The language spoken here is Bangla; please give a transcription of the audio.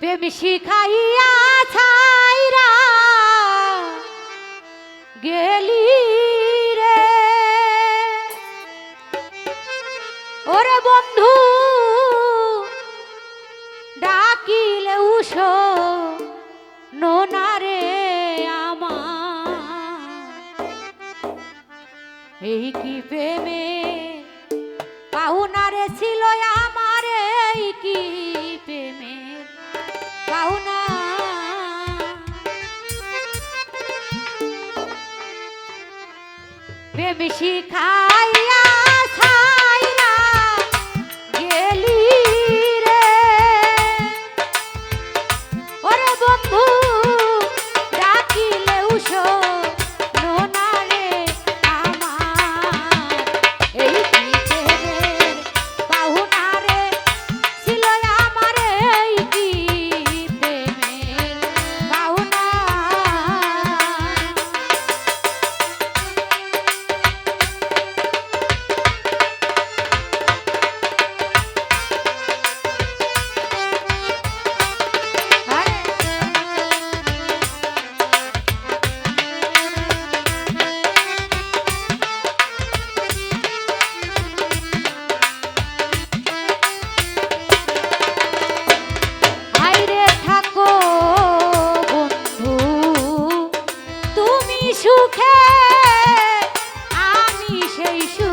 প্রেম শিখাইয়া ছাইরা গেলি রে। ওরে বন্ধু, ডাকিলে উষো নোনারে আমার। এই কি প্রেমে পাহুনারে ছিল আমার, এই কি প্রেমে পাহুনা প্রেম শিখাইয়া সুখে আমি সেই সুখ